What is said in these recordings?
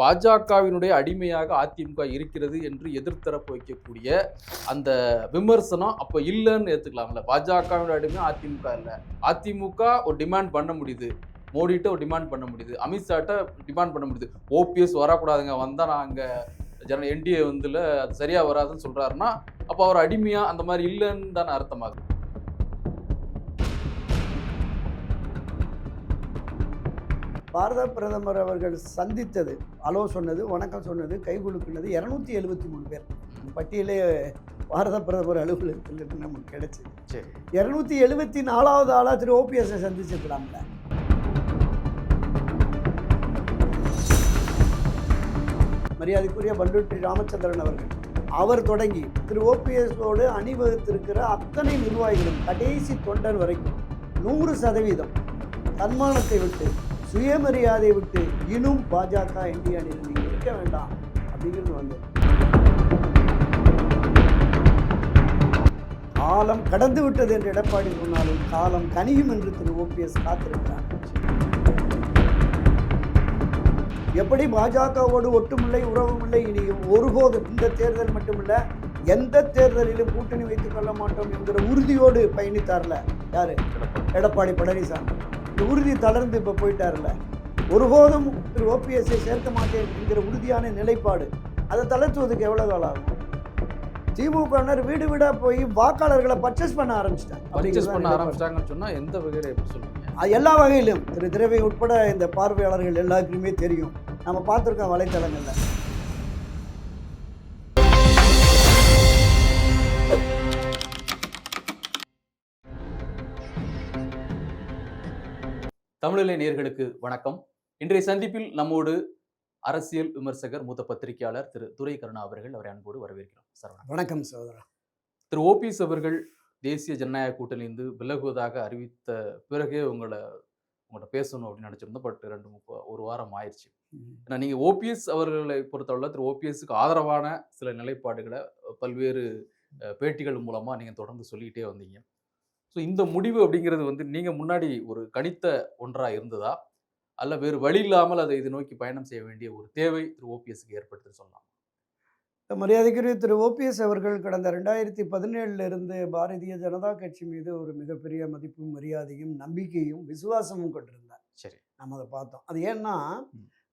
பாஜகவினுடைய அடிமையாக அதிமுக இருக்கிறது என்று எதிர்த்தரப்பு வைக்கக்கூடிய அந்த விமர்சனம் அப்போ இல்லைன்னு ஏற்றுக்கலாம்ல பாஜகவினுடைய அடிமை அதிமுக இல்லை. அதிமுக ஒரு டிமாண்ட் பண்ண முடியுது. மோடிட்ட ஒரு டிமாண்ட் பண்ண முடியுது. அமித்ஷாட்ட டிமாண்ட் பண்ண முடியுது. ஓபிஎஸ் வரக்கூடாதுங்க. வந்தால் நான் அங்கே? ஜன என்டிஏ வந்துல அது சரியாக வராதுன்னு சொல்கிறாருன்னா அப்போ அவர் அடிமையாக அந்த மாதிரி இல்லைன்னு தானே அர்த்தமாகுது. பாரத பிரதமர் அவர்கள் சந்தித்தது அலோ சொன்னது வணக்கம் சொன்னது கை குலுக்குனது இரநூத்தி எழுபத்தி மூணு பேர். பட்டியலே பாரத பிரதமர் அலுவலகத்தில் நமக்கு கிடைச்சது. சரி. இரநூத்தி எழுபத்தி நாலாவது ஆளாக திரு ஓபிஎஸ்ஸை சந்திச்சிருக்கலாம்ல. மரியாதைக்குரிய பண்டுட்டி ராமச்சந்திரன் அவர்கள் அவர் தொடங்கி திரு ஓபிஎஸோடு அணிவகுத்திருக்கிற அத்தனை நிர்வாகிகளும் கடைசி தொண்டன் வரைக்கும் நூறு சதவீதம் தன்மானத்தை விட்டு சுயமரியாதை விட்டு இன்னும் பாஜக இந்திய அணியில் நீங்கள் இருக்க வேண்டாம் அப்படிங்கிறது வந்து. காலம் கடந்து விட்டது என்று எடப்பாடி சொன்னாலும் காலம் கனியும் என்று திரு ஓபிஎஸ் காத்திருக்கிறார். எப்படி பாஜகவோடு ஒட்டுமில்லை உறவுமில்லை இனியும் ஒருபோதும் இந்த தேர்தல் மட்டுமில்ல எந்த தேர்தலிலும் கூட்டணி வைத்துக் கொள்ள மாட்டோம் என்கிற உறுதியோடு பயணித்தார்ல? யாரு? எடப்பாடி பழனிசாமி. உறுதி தளர்ந்து இப்போ போயிட்டார்ல ஒருபோதும் திரு ஓபிஎஸ்ஐ சேர்க்க மாட்டேன் என்கிற உறுதியான நிலைப்பாடு. அதை தளர்த்துவதற்கு எவ்வளோ காலம் ஆகும்? திமுகவினர் வீடு வீடா போய் வாக்காளர்களை பர்ச்சேஸ் பண்ண ஆரம்பிச்சிட்டாங்க. பர்ச்சேஸ் பண்ண ஆரம்பிச்சிட்டாங்கன்னு எந்த வகையில எப்படி சொல்லுவீங்க? எல்லா வகையிலும். திரு திரவை உட்பட இந்த பார்வையாளர்கள் எல்லாருக்குமே தெரியும். நம்ம பார்த்துருக்கோம் வலைத்தளங்கள்ல. தமிழிலை நேயர்களுக்கு வணக்கம். இன்றைய சந்திப்பில் நம்மோடு அரசியல் விமர்சகர் மூத்த பத்திரிகையாளர் திரு துரை கருணா அவர்கள் அவரை அன்போடு வரவேற்கிறோம். சார் வணக்கம். சகோதரா. திரு ஓபிஎஸ் அவர்கள் தேசிய ஜனநாயக கூட்டணியிலிருந்து விலகுவதாக அறிவித்த பிறகே உங்களை உங்கள்கிட்ட பேசணும் அப்படின்னு நினச்சிருந்தோம். பட் ரெண்டு முப்ப ஒரு வாரம் ஆயிடுச்சு. ஏன்னா நீங்கள் ஓபிஎஸ் அவர்களை பொறுத்தவரை திரு ஓபிஎஸ்க்கு ஆதரவான சில நிலைப்பாடுகளை பல்வேறு பேட்டிகள் மூலமாக நீங்கள் தொடர்ந்து சொல்லிக்கிட்டே வந்தீங்க. ஸோ இந்த முடிவு அப்படிங்கிறது வந்து நீங்கள் முன்னாடி ஒரு கணித்த ஒன்றாக இருந்ததா? அல்ல வேறு வழி இல்லாமல் அதை இது நோக்கி பயணம் செய்ய வேண்டிய ஒரு தேவை திரு. ஓபிஎஸ்க்கு ஏற்படுத்து சொல்லலாம். இந்த மரியாதைக்குரிய திரு. ஓபிஎஸ் அவர்கள் கடந்த ரெண்டாயிரத்தி பதினேழுல இருந்து பாரதிய ஜனதா கட்சி மீது ஒரு மிகப்பெரிய மதிப்பும் மரியாதையும் நம்பிக்கையும் விசுவாசமும் கொண்டிருந்தார். சரி. நம்ம அதை பார்த்தோம். அது ஏன்னா.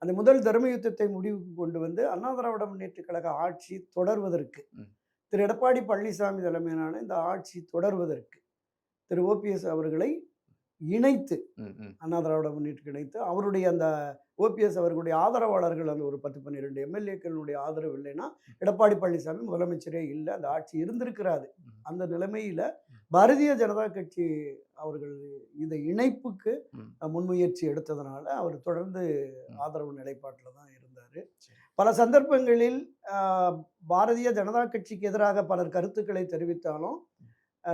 அந்த முதல் தர்ம யுத்தத்தை முடிவுக்கு கொண்டு வந்து அண்ணா திராவிட முன்னேற்ற கழக ஆட்சி தொடர்வதற்கு. திரு. எடப்பாடி பழனிசாமி தலைமையிலான இந்த ஆட்சி தொடர்வதற்கு திரு ஓபிஎஸ் அவர்களை இணைத்து அண்ணா திராவிட முன்னேற்ற இணைத்து அவருடைய அந்த ஓபிஎஸ் அவர்களுடைய ஆதரவாளர்கள் அந்த ஒரு பத்து பன்னிரெண்டு எம்எல்ஏக்களுடைய ஆதரவு இல்லைன்னா எடப்பாடி பழனிசாமி முதலமைச்சரே இல்லை அந்த ஆட்சி இருந்திருக்கிறாது ம். அந்த நிலைமையில பாரதிய ஜனதா கட்சி அவர்கள் இந்த இணைப்புக்கு. முன்முயற்சி எடுத்ததுனால அவர் தொடர்ந்து. ஆதரவு நிலைப்பாட்டில் தான் இருந்தார். பல சந்தர்ப்பங்களில் பாரதிய ஜனதா கட்சிக்கு எதிராக பலர் கருத்துக்களை தெரிவித்தாலும்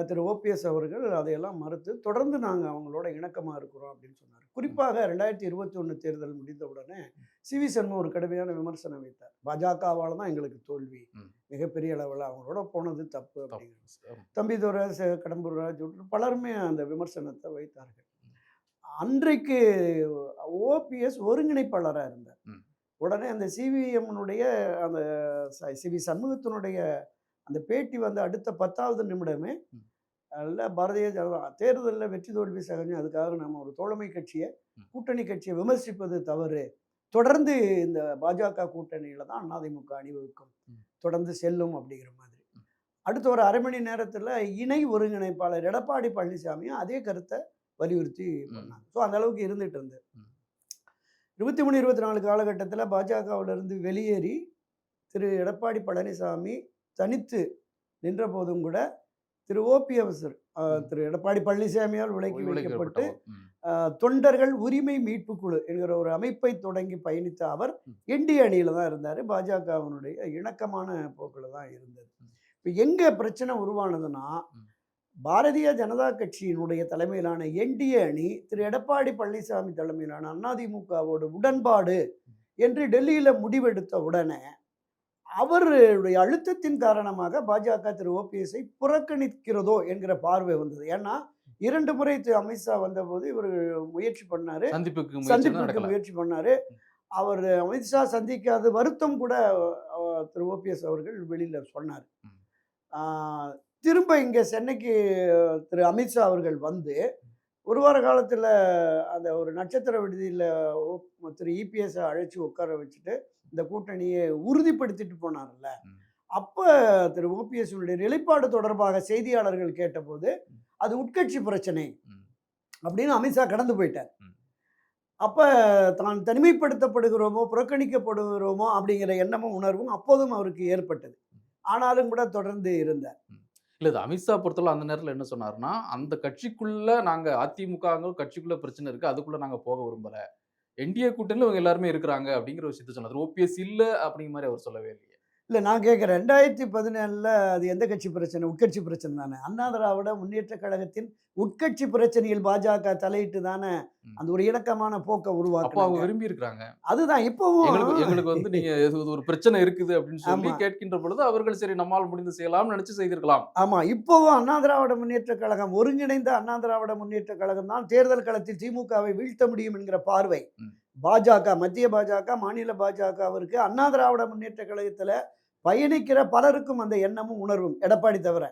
திரு. ஓபிஎஸ் அவர்கள் அதையெல்லாம் மறுத்து தொடர்ந்து நாங்கள் அவங்களோட இணக்கமாக இருக்கிறோம் அப்படின்னு சொன்னார். குறிப்பாக ரெண்டாயிரத்தி இருபத்தி ஒன்று தேர்தல் முடிந்த உடனே சி. வி. சண்முகம் ஒரு கடுமையான விமர்சனம் வைத்தார். பாஜகவால் தான் எங்களுக்கு தோல்வி. மிகப்பெரிய அளவில் அவங்களோட போனது தப்பு. அப்படிங்கிறது. தம்பிதுரை ச- கடம்பூர் ராஜ் பலருமே அந்த விமர்சனத்தை வைத்தார்கள். அன்றைக்கு ஓபிஎஸ் ஒருங்கிணைப்பாளராக இருந்தார். உடனே அந்த சிவிஎம்னுடைய அந்த சிவி சண்முகத்தினுடைய அந்த பேட்டி வந்து அடுத்த பத்தாவது நிமிடமே ம். அல்ல பாரதிய ஜனதா தேர்தலில் வெற்றி தோல்வி சகஜம் அதுக்காக நம்ம ஒரு தோழமை கட்சியை. கூட்டணி கட்சியை விமர்சிப்பது தவறு தொடர்ந்து இந்த பாஜக கூட்டணியில தான் அதிமுக அணிவகுக்கும். தொடர்ந்து செல்லும் அப்படிங்கிற மாதிரி. அடுத்த ஒரு அரை மணி நேரத்தில் இணை ஒருங்கிணைப்பாளர் எடப்பாடி பழனிசாமியும் அதே கருத்தை வலியுறுத்தி. பண்ணாங்க ஸோ அந்த அளவுக்கு இருந்துட்டு இருந்தது. இருபத்தி மூணு இருபத்தி நாலு காலகட்டத்தில் பாஜகவிலிருந்து வெளியேறி திரு எடப்பாடி பழனிசாமி தனித்து நின்ற போதும் கூட திரு ஓபிஎஸ் ம். திரு எடப்பாடி பழனிசாமியால் விலக்கி வைக்கப்பட்டு தொண்டர்கள் உரிமை மீட்பு குழு என்கிற ஒரு அமைப்பை தொடங்கி பயணித்த அவர் ம். என்டிஏ அணியில தான் இருந்தார் பாஜகவினுடைய இணக்கமான போக்கில் தான் இருந்தது. இப்போ எங்க பிரச்சனை உருவானதுன்னா. பாரதிய ஜனதா கட்சியினுடைய தலைமையிலான என்டிஏ அணி திரு எடப்பாடி பழனிசாமி தலைமையிலான அதிமுகவோட உடன்பாடு என்று டெல்லியில முடிவெடுத்த உடனே அவருடைய அழுத்தத்தின் காரணமாக பாஜக திரு ஓபிஎஸ்ஐ புறக்கணிக்கிறதோ என்கிற பார்வை வந்தது. ஏன்னா இரண்டு முறை திரு அமித்ஷா வந்தபோது இவர் முயற்சி பண்ணாரு. சந்திப்புக்கு முயற்சி சந்திப்புக்கு முயற்சி பண்ணாரு. அவர் அமித்ஷா சந்திக்காத வருத்தம் கூட திரு ஓபிஎஸ் அவர்கள் வெளியில் சொன்னார். திரும்ப இங்கே சென்னைக்கு திரு அமித்ஷா அவர்கள் வந்து ஒரு வார காலத்தில் அந்த ஒரு நட்சத்திர விடுதியில் திரு இபிஎஸ் அழைச்சி உட்கார வச்சுட்டு இந்த கூட்டணியை உறுதிப்படுத்திட்டு போனார்ல. அப்போ திரு ஓபிஎஸ்னுடைய நிலைப்பாடு தொடர்பாக செய்தியாளர்கள் கேட்டபோது அது உட்கட்சி பிரச்சனை. அப்படின்னு அமித்ஷா கடந்து போயிட்டார். அப்போ தான் தனிமைப்படுத்தப்படுகிறோமோ புறக்கணிக்கப்படுகிறோமோ அப்படிங்கிற எண்ணமும் உணர்வும் அப்போதும் அவருக்கு ஏற்பட்டது. ஆனாலும் கூட தொடர்ந்து இருந்தார். இல்ல இது அமித்ஷா பொறுத்தவரை அந்த நேரத்துல என்ன சொன்னாருன்னா அந்த கட்சிக்குள்ள நாங்க அதிமுக கட்சிக்குள்ள பிரச்சனை இருக்கு அதுக்குள்ள நாங்க போக விரும்பல. என்டிஏ கூட்டணியில் இவங்க எல்லாருமே இருக்கிறாங்க அப்படிங்கிற ஒரு விஷயத்த சொன்னார். ஓபிஎஸ் இல்லை அப்படிங்கிற மாதிரி அவர் சொல்லவே இல்லை இல்லை நான் கேட்குறேன். ரெண்டாயிரத்தி பதினேழில் அது எந்த கட்சி பிரச்சனை? உட்கட்சி பிரச்சனை தானே. அண்ணா திராவிட முன்னேற்ற கழகத்தின் உட்கட்சி பிரச்சனையில் பாஜக தலையிட்டு தானே. அந்த ஒரு இணக்கமான போக்கை அப்போ அவங்க விரும்பி இருக்கிறாங்க அதுதான் இப்போவும் எங்களுக்கு வந்து நீங்க ஒரு பிரச்சனை இருக்குது அப்படின்னு சொல்லி. கேட்கின்ற பொழுது அவர்கள் சரி நம்மால் முடிந்து செய்யலாம்னு நினைச்சு செய்திருக்கலாம். ஆமா இப்போவும் அண்ணா திராவிட முன்னேற்ற கழகம் ஒருங்கிணைந்த அண்ணா திராவிட முன்னேற்ற கழகம் தான் தேர்தல் களத்தில் திமுகவை வீழ்த்த முடியும் என்கிற பார்வை. பாஜக மத்திய பாஜக மாநில பாஜகவிற்கு அண்ணா திராவிட முன்னேற்ற கழகத்துல பயணிக்கிற பலருக்கும் அந்த எண்ணமும் உணர்வும் எடப்பாடி தவிர.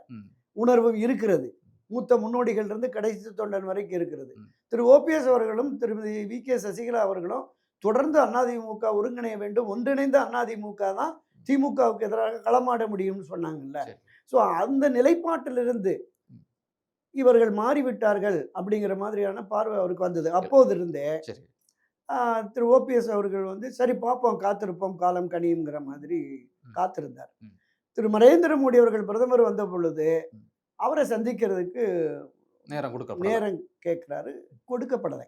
உணர்வும் இருக்கிறது மூத்த முன்னோடிகள் இருந்து கடைசி தொண்டன் வரைக்கும் இருக்கிறது. திரு ஓபிஎஸ் அவர்களும் திருமதி வி கே சசிகலா அவர்களும் தொடர்ந்து அதிமுக ஒருங்கிணைய வேண்டும் ஒன்றிணைந்த அதிமுக தான் திமுகவுக்கு எதிராக களமாட முடியும்னு சொன்னாங்கல்ல. ஸோ அந்த நிலைப்பாட்டிலிருந்து. இவர்கள் மாறிவிட்டார்கள் அப்படிங்கிற மாதிரியான பார்வை அவருக்கு வந்தது அப்போது இருந்தே திரு ஓபிஎஸ் அவர்கள் வந்து சரி பார்ப்போம் காத்திருப்போம் காலம் கனியுங்கிற மாதிரி. காத்திருந்தார். திரு நரேந்திர மோடி அவர்கள் பிரதமர் வந்த பொழுது. அவரை சந்திக்கிறதுக்கு நேரம் கொடுக்கப்படல நேரம் கேட்குறாரு கொடுக்கப்படலை.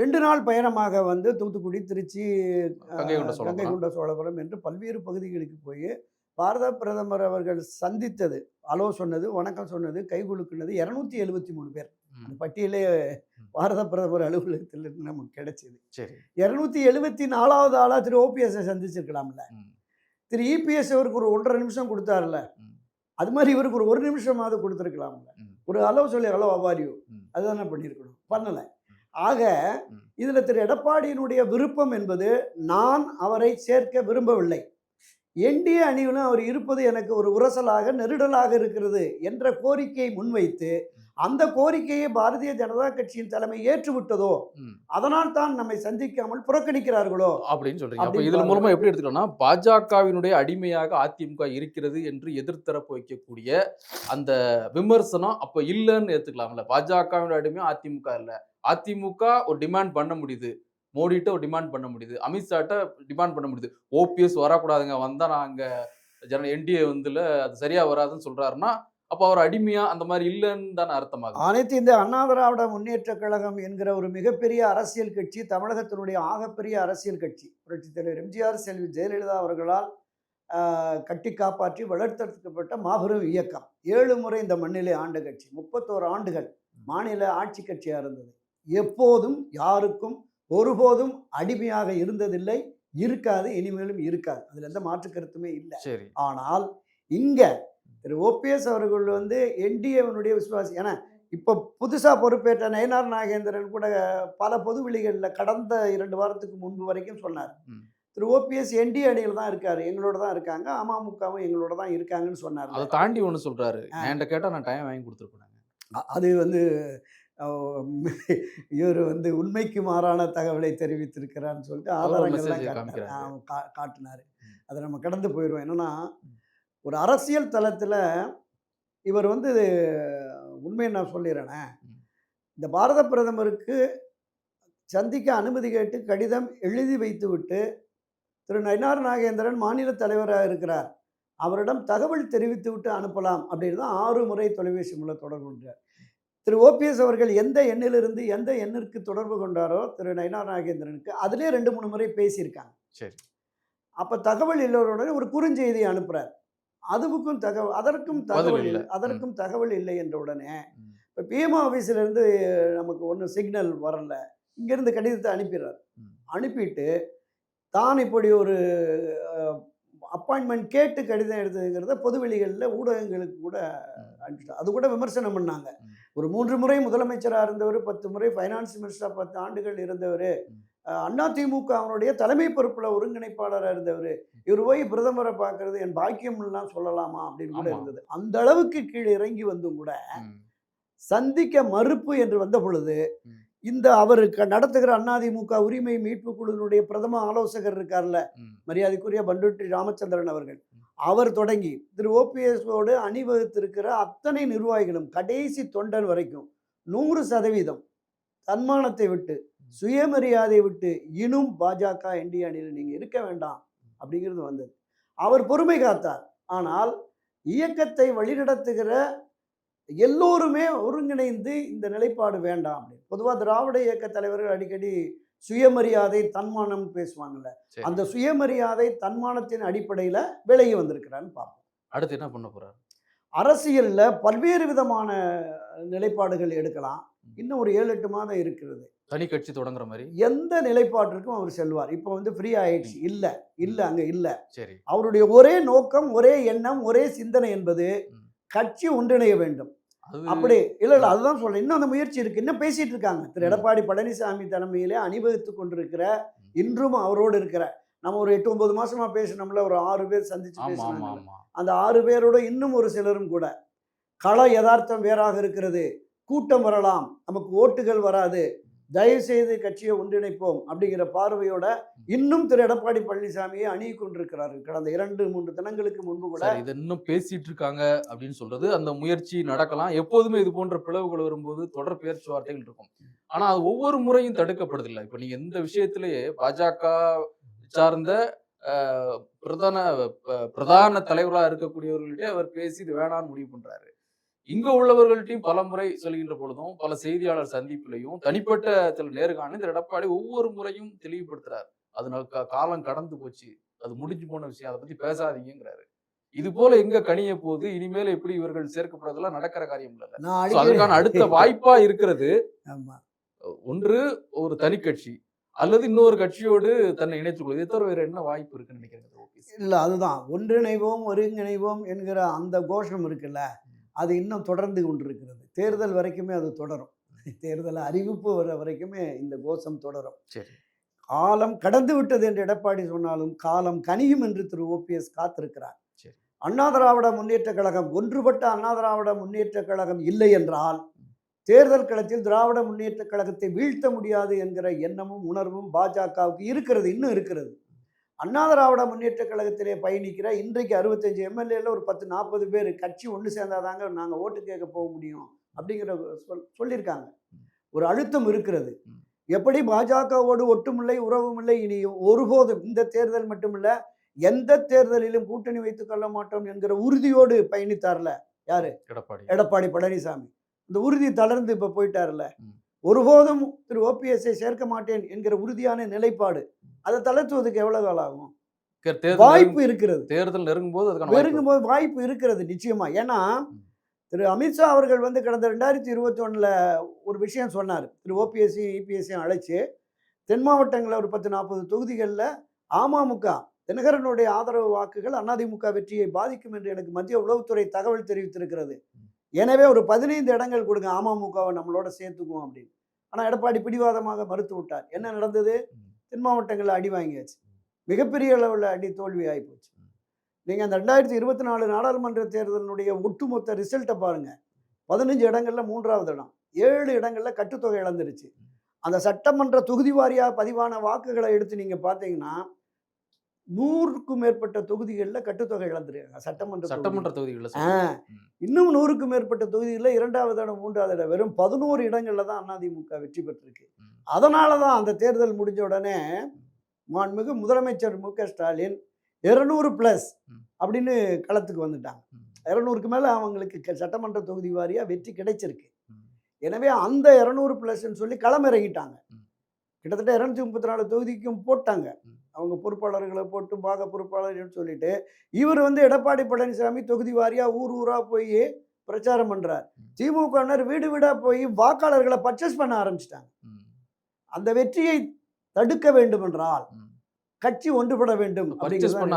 ரெண்டு நாள் பயணமாக வந்து தூத்துக்குடி திருச்சி கங்கை கொண்ட சோழபுரம். என்று பல்வேறு பகுதிகளுக்கு போய் பாரத பிரதமர் அவர்கள் சந்தித்தது அலோ சொன்னது வணக்கம் சொன்னது கை குலுக்குனது இரநூத்தி எழுபத்தி மூணு பேர். அந்த பட்டியலே பாரத பிரதமர் அலுவலகத்தில் இருந்து நமக்கு கிடைச்சது. சரி. இரநூத்தி எழுபத்தி நாலாவது ஆளா திரு ஓபிஎஸ்ஸை சந்திச்சிருக்கலாம்ல. ம். திரு இபிஎஸ் அவருக்கு ஒரு ஒன்றரை நிமிஷம் கொடுத்தாருல. அது மாதிரி இவருக்கு ஒரு ஒரு நிமிஷமாவது கொடுத்துருக்கலாம்ல. ஒரு அளவு சொல்லி அளவு அவாரியோ. அதுதானே பண்ணியிருக்கணும். பண்ணலை. ஆக. இதில் திரு எடப்பாடியினுடைய விருப்பம் என்பது நான் அவரை சேர்க்க விரும்பவில்லை. என்டிஏ அணியிலும் அவர் இருப்பது எனக்கு ஒரு உரசலாக நெருடலாக இருக்கிறது என்ற கோரிக்கையை முன்வைத்து அந்த கோரிக்கையை பாரதிய ஜனதா கட்சியின் தலைமை ஏற்றுவிட்டதோ. அதனால் தான் நம்மை சந்திக்காமல் புறக்கணிக்கிறார்களோ அப்படின்னு சொல்றீங்க. அப்ப பாருங்க. மூலமா எப்படி எடுத்துக்கலாம்னா பாஜகவினுடைய அடிமையாக அதிமுக இருக்கிறது என்று எதிர்த்தரப்பு வைக்கக்கூடிய அந்த விமர்சனம் அப்ப இல்லைன்னு ஏத்துக்கலாம்ல பாஜகவினுடைய அடிமை அதிமுக இல்ல. அதிமுக ஒரு டிமாண்ட் பண்ண முடியுது. மோடிட்ட ஒரு டிமாண்ட் பண்ண முடியுது. அமித்ஷாட்ட டிமாண்ட் பண்ண முடியுது. ஓபிஎஸ் வரக்கூடாதுங்க வந்தா நாங்க ஜன என்டிஏ வந்துல அது சரியா வராதுன்னு சொல்றாருன்னா அப்ப அவர் அடிமையா அந்த மாதிரி இல்லைன்னு தானே அர்த்தமாகுது. அனைத்து இந்த அண்ணா திராவிட முன்னேற்ற கழகம் என்கிற ஒரு மிகப்பெரிய அரசியல் கட்சி தமிழகத்தினுடைய ஆகப்பெரிய அரசியல் கட்சி புரட்சித் தலைவர் எம்ஜிஆர் செல்வி ஜெயலலிதா அவர்களால் கட்டி காப்பாற்றி வளர்த்தெடுக்கப்பட்ட மாபெரும் இயக்கம். ஏழு முறை இந்த மண்ணிலே ஆண்ட கட்சி முப்பத்தோரு ஆண்டுகள் மாநில ஆட்சி கட்சியாக இருந்தது. எப்போதும் யாருக்கும் ஒருபோதும் அடிமையாக இருந்ததில்லை இருக்காது இனிமேலும் இருக்காது. அதில் எந்த மாற்று கருத்துமே இல்லை. சரி. ஆனால் இங்க திரு ஓபிஎஸ் அவர்கள் வந்து என்டிஏவனுடைய விசுவாசி. ஏன்னா இப்போ புதுசா பொறுப்பேற்ற நயனார் நாகேந்திரன் கூட பல பொதுவெளிகளில் கடந்த இரண்டு வாரத்துக்கு முன்பு வரைக்கும் சொன்னார். திரு ஓபிஎஸ் என்டிஏ அணியில் தான் இருக்காரு. எங்களோட தான் இருக்காங்க. அமமுகவும் எங்களோட தான் இருக்காங்கன்னு சொன்னார். அதை தாண்டி ஒண்ணு சொல்றாரு. என்கிட்ட கேட்டா நான் டைம் வாங்கி கொடுத்துருப்பேன் அது வந்து இவர் வந்து உண்மைக்கு மாறான தகவலை தெரிவித்திருக்கிறான்னு சொல்லிட்டு ஆதாரங்கள்லாம் காட்டினார். அதை நம்ம கடந்து போயிடுவோம் என்னன்னா ஒரு அரசியல் தளத்தில் இவர் வந்து உண்மையை நான் சொல்லிடுறேனே. இந்த பாரத பிரதமருக்கு சந்திக்க அனுமதி கேட்டு கடிதம் எழுதி வைத்துவிட்டு திரு நயினார் நாகேந்திரன் மாநில தலைவராக இருக்கிறார். அவரிடம் தகவல் தெரிவித்து விட்டு அனுப்பலாம் அப்படின்னு தான் ஆறு முறை தொலைபேசி மூலம் தொடர்பு கொண்டார். திரு ஓபிஎஸ் அவர்கள் எந்த எண்ணிலிருந்து எந்த எண்ணிற்கு தொடர்பு கொண்டாரோ திரு நயினார் நாகேந்திரனுக்கு அதிலே ரெண்டு மூணு முறை பேசியிருக்காங்க. சரி. அப்போ தகவல் இல்லையுடனே ஒரு குறுஞ்செய்தி அனுப்புறார். அதுவுக்கும் தகவல் அதற்கும் தகவல் இல்லை. அதற்கும் தகவல் இல்லை என்ற உடனே. இப்போ பிஎம் ஆஃபீஸிலேருந்து நமக்கு ஒன்றும் சிக்னல் வரல இங்கேருந்து கடிதத்தை அனுப்பிடுறார். அனுப்பிட்டு தான் இப்படி ஒரு அப்பாயின்மெண்ட் கேட்டு கடிதம் எடுத்ததுங்கிறத பொதுவெளிகளில் ஊடகங்களுக்கு கூட அனுப்பிட்டார் அது கூட விமர்சனம் பண்ணாங்க. ஒரு மூன்று முறை முதலமைச்சராக இருந்தவர் பத்து முறை ஃபைனான்ஸ் மினிஸ்டராக பத்து ஆண்டுகள் இருந்தவர் ம். அதிமுக அவனுடைய தலைமை பொறுப்புல ஒருங்கிணைப்பாளராக இருந்தவர் இவர் போய் பிரதமரை பார்க்கறது என் பாக்கியம்லாம் சொல்லலாமா அப்படின்னு கூட. இருந்தது அந்த அளவுக்கு கீழே இறங்கி வந்தும் கூட. சந்திக்க மறுப்பு என்று வந்த பொழுது. இந்த அவர் க- நடத்துகிற அதிமுக உரிமை மீட்பு குழுவினுடைய பிரதம ஆலோசகர் இருக்கார்ல. மரியாதைக்குரிய பண்டுட்டி ராமச்சந்திரன் அவர்கள் அவர் தொடங்கி திரு ஓபிஎஸோடு அணிவகுத்திருக்கிற அத்தனை நிர்வாகிகளும் கடைசி தொண்டன் வரைக்கும் நூறு சதவீதம் தன்மானத்தை விட்டு சுயமரியாதை விட்டு இன்னும் பாஜக என்டி அணியில் நீங்கள் இருக்க வேண்டாம் அப்படிங்கிறது வந்தது. அவர் பொறுமை காத்தார். ஆனால் இயக்கத்தை வழிநடத்துகிற எல்லோருமே ஒருங்கிணைந்து இந்த நிலைப்பாடு வேண்டாம் அப்படின்னு. பொதுவாக திராவிட இயக்க தலைவர்கள் அடிக்கடி சுயமரியாதை தன்மானம் பேசுவாங்கல்ல. அந்த சுயமரியாதை தன்மானத்தின் அடிப்படையில் விலகி வந்திருக்கிறான்னு பார்ப்போம். அடுத்து என்ன பண்ண போறாரு? அரசியல்ல பல்வேறு விதமான நிலைப்பாடுகள் எடுக்கலாம். இன்னும் ஒரு ஏழு எட்டு மாதம் இருக்கிறது. தனி கட்சி தொடங்குற மாதிரி? எந்த நிலைப்பாட்டிற்கும் அவர் செல்வார். இப்போ வந்து ஃப்ரீ ஆயிடுச்சு. இல்ல. இல்ல அங்க இல்ல. சரி. அவருடைய ஒரே நோக்கம் ஒரே எண்ணம் ஒரே சிந்தனை என்பது. கட்சி ஒன்றிணைய வேண்டும். அப்படி. இல்ல இல்ல. அதுதான் சொல்றேன். இன்னும் அந்த முயற்சி இருக்கு. இன்னும் பேசிட்டு இருக்காங்க. திரு. எடப்பாடி பழனிசாமி தலைமையிலே அணிவகுத்து கொண்டிருக்கிற இன்றும் அவரோடு இருக்கிற நம்ம ஒரு எட்டு ஒன்பது மாசமா பேசினோம்ல ஒரு ஆறு பேர் சந்திச்சு பேசினாங்க ஆமா. அந்த ஆறு பேரோட இன்னும் ஒரு சிலரும் கூட. கள யதார்த்தம் வேறாக இருக்கிறது. கூட்டம் வரலாம். நமக்கு ஓட்டுகள் வராது. தயவு செய்து கட்சியை ஒன்றிணைப்போம் அப்படிங்கிற பார்வையோட இன்னும் திரு எடப்பாடி பழனிசாமியை அணுகி கொண்டிருக்கிறார்கள். கடந்த இரண்டு மூன்று தினங்களுக்கு முன்பு கூட இது இன்னும் பேசிட்டு இருக்காங்க அப்படின்னு சொல்றது அந்த முயற்சி நடக்கலாம். எப்போதுமே இது போன்ற பிளவுகள் வரும்போது தொடர் பேச்சுவார்த்தைகள் இருக்கும். ஆனா அது ஒவ்வொரு முறையும் தடுக்கப்படுது இல்ல இப்ப நீங்க இந்த விஷயத்திலேயே பாஜக சார்ந்த பிரதான பிரதான தலைவரா இருக்கக்கூடியவர்கள்ட்டே அவர் பேசி இது வேணாம்னு முடிவு பண்றாரு. இங்க உள்ளவர்கள்ட்டையும் பல முறை சொல்கின்ற பொழுதும் பல செய்தியாளர் சந்திப்புலையும் தனிப்பட்ட சில நேர்காணல் திரு எடப்பாடி ஒவ்வொரு முறையும் தெளிவுபடுத்துறாரு. அது காலம் கடந்து போச்சு. அது முடிஞ்சு போன விஷயம். அதை பத்தி பேசாதீங்கிறாரு இது போல எங்க கனிய போது இனிமேல் எப்படி இவர்கள் சேர்க்கப்படுறதெல்லாம் நடக்கிற காரியம் இல்ல அதற்கான அடுத்த வாய்ப்பா இருக்கிறது ஆமா. ஒன்று ஒரு தனி கட்சி. அல்லது இன்னொரு கட்சியோடு தன்னை இணைத்துக் கொள்வது. தவிர வேற என்ன வாய்ப்பு இருக்குன்னு ஓபிஎஸ் இல்ல அதுதான். ஒன்றிணைவோம் ஒருங்கிணைவோம் என்கிற அந்த கோஷம் இருக்குல்ல. அது இன்னும் தொடர்ந்து கொண்டிருக்கிறது. தேர்தல் வரைக்குமே அது தொடரும். தேர்தல் அறிவிப்பு வர வரைக்குமே இந்த கோஷம் தொடரும். சரி. காலம் கடந்து விட்டது என்று எடப்பாடி சொன்னாலும் காலம் கனியும் என்று திரு ஓபிஎஸ் காத்திருக்கிறார். சரி. அண்ணா திராவிட முன்னேற்ற கழகம் ஒன்றுபட்ட அண்ணா திராவிட முன்னேற்ற கழகம் இல்லை என்றால் தேர்தல் களத்தில் திராவிட முன்னேற்ற கழகத்தை வீழ்த்த முடியாது என்கிற எண்ணமும் உணர்வும் பாஜகவுக்கு இருக்கிறது இன்னும் இருக்கிறது. அண்ணா திராவிட முன்னேற்ற கழகத்திலே பயணிக்கிற இன்றைக்கு அறுபத்தஞ்சு எம்எல்ஏல ஒரு பத்து நாற்பது பேர் கட்சி ஒன்று சேர்ந்தாதாங்க நாங்கள் ஓட்டு கேட்க போக முடியும் அப்படிங்கிற சொல் சொல்லியிருக்காங்க. ஒரு அழுத்தம் இருக்கிறது. எப்படி பாஜகவோடு ஒட்டுமில்லை உறவுமில்லை இனி ஒருபோதும் இந்த தேர்தல் மட்டுமில்ல எந்த தேர்தலிலும் கூட்டணி வைத்துக் கொள்ள மாட்டோம் என்கிற உறுதியோடு பயணித்தார்ல? யாரு? எடப்பாடி. எடப்பாடி பழனிசாமி. இந்த உறுதி தளர்ந்து இப்ப போயிட்டார்ல. ஒருபோதும் திரு ஓபிஎஸ்ஐ சேர்க்க மாட்டேன் என்கிற உறுதியான நிலைப்பாடு அதை தளர்த்துவதற்கு எவ்வளவு காலம் ஆகும்? வாய்ப்பு இருக்கிறது. தேர்தல் நெருங்கும் போது நெருங்கும் போது வாய்ப்பு இருக்கிறது நிச்சயமா. ஏன்னா. திரு அமித்ஷா அவர்கள் வந்து கடந்த ரெண்டாயிரத்தி இருபத்தி ஒண்ணுல ஒரு விஷயம் சொன்னார். திரு ஓபிஎஸ்சி இபிஎஸ்சியும் அழைச்சு தென் மாவட்டங்களில் ஒரு பத்து நாற்பது தொகுதிகளில் அமமுக தினகரனுடைய ஆதரவு வாக்குகள் அதிமுக வெற்றியை பாதிக்கும் என்று எனக்கு மத்திய உளவுத்துறை தகவல் தெரிவித்திருக்கிறது. எனவே ஒரு பதினைந்து இடங்கள் கொடுங்க அமமுகவை நம்மளோட சேர்த்துக்குவோம் அப்படின்னு. ஆனால் எடப்பாடி பிடிவாதமாக மறுத்து விட்டார். என்ன நடந்தது. தென் மாவட்டங்களில் அடி வாங்கியாச்சு. மிகப்பெரிய அளவில் அடி தோல்வி ஆகிப்போச்சு நீங்கள் அந்த ரெண்டாயிரத்தி இருபத்தி நாலு நாடாளுமன்ற தேர்தலினுடைய ஒட்டுமொத்த ரிசல்ட்டை பாருங்கள் பதினஞ்சு இடங்கள்ல மூன்றாவது இடம். ஏழு இடங்கள்ல கட்டுத்தொகை இழந்துருச்சு. அந்த சட்டமன்ற தொகுதி வாரியாக பதிவான வாக்குகளை எடுத்து நீங்கள் பார்த்தீங்கன்னா நூறுக்கும் மேற்பட்ட தொகுதிகளில் கட்டுத்தொகை இழந்திருக்காங்க. சட்டமன்ற. சட்டமன்ற தொகுதிகளில் இன்னும் நூறுக்கும் மேற்பட்ட தொகுதிகளில் இரண்டாவது இடம் மூன்றாவது இடம். வெறும் பதினோரு இடங்கள்ல தான் அதிமுக வெற்றி பெற்றிருக்கு. அதனால தான் அந்த தேர்தல் முடிஞ்ச உடனே மாண்புமிகு முதலமைச்சர் மு க ஸ்டாலின் இருநூறு ப்ளஸ். அப்படின்னு களத்துக்கு வந்துட்டாங்க. இரநூறுக்கு மேலே அவங்களுக்கு சட்டமன்ற தொகுதி வாரியாக வெற்றி கிடைச்சிருக்கு. எனவே அந்த இரநூறு ப்ளஸ்ன்னு சொல்லி களமிறங்கிட்டாங்க. ம். கிட்டத்தட்ட இரநூத்தி முப்பத்தி நாலு தொகுதிக்கும் போட்டாங்க. அவங்க பொறுப்பாளர்களை போட்டு பாக பொறுப்பாளர்னு சொல்லிட்டு இவர் வந்து எடப்பாடி பழனிசாமி தொகுதி வாரியாக ஊர் ஊராக போய் பிரச்சாரம் பண்ணுறார். திமுகவினர் வீடு வீடாக போய் வாக்காளர்களை பர்ச்சேஸ் பண்ண ஆரம்பிச்சிட்டாங்க. அந்த வெற்றியை தடுக்க வேண்டும் என்றால் கட்சி ஒன்றுபட வேண்டும்